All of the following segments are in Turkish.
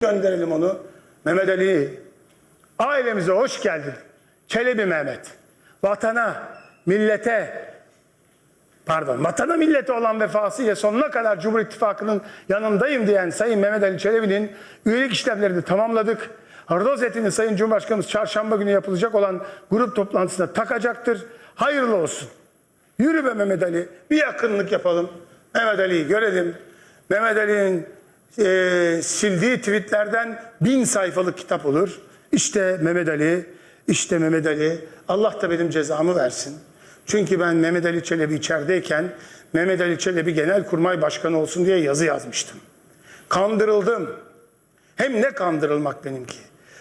gönderelim onu. Mehmet Ali, ailemize hoş geldin. Çelebi Mehmet. Vatana, millete, pardon, vatana millete olan vefasıyla sonuna kadar Cumhur İttifakı'nın yanındayım diyen Sayın Mehmet Ali Çelebi'nin üyelik işlemlerini tamamladık. Rozetini Sayın Cumhurbaşkanımız çarşamba günü yapılacak olan grup toplantısına takacaktır. Hayırlı olsun. Yürü be Mehmet Ali. Bir yakınlık yapalım. Mehmet Ali'yi görelim. Mehmet Ali'nin e, sildiği tweetlerden bin sayfalık kitap olur. İşte Mehmet Ali, işte Mehmet Ali. Allah da benim cezamı versin. Çünkü ben Mehmet Ali Çelebi içerideyken Mehmet Ali Çelebi Genelkurmay Başkanı olsun diye yazı yazmıştım. Kandırıldım. Hem ne kandırılmak benimki.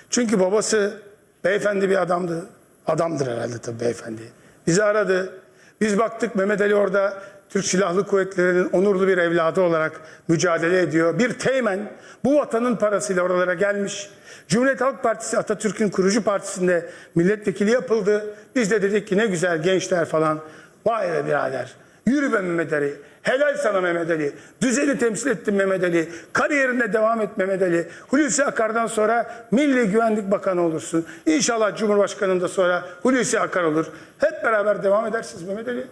Çünkü babası beyefendi bir adamdı. Adamdır herhalde tabii beyefendi. Bizi aradı. Biz baktık Mehmet Ali orada Türk Silahlı Kuvvetleri'nin onurlu bir evladı olarak mücadele ediyor. Bir teğmen bu vatanın parasıyla oralara gelmiş. Cumhuriyet Halk Partisi Atatürk'ün kurucu partisinde milletvekili yapıldı. Biz de dedik ki ne güzel gençler falan. Vay be birader. Yürü be Mehmet Ali. Helal sana Mehmet Ali. Düzeni temsil ettin Mehmet Ali. Kariyerine devam et Mehmet Ali. Hulusi Akar'dan sonra Milli Güvenlik Bakanı olursun. İnşallah Cumhurbaşkanı'ndan sonra Hulusi Akar olur. Hep beraber devam edersiniz Mehmet Ali.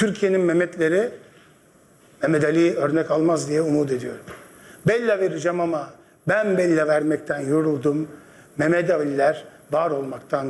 Türkiye'nin Mehmetleri Mehmet Ali örnek almaz diye umut ediyorum. Bella vereceğim ama ben bella vermekten yoruldum. Mehmet Ali'ler var olmaktan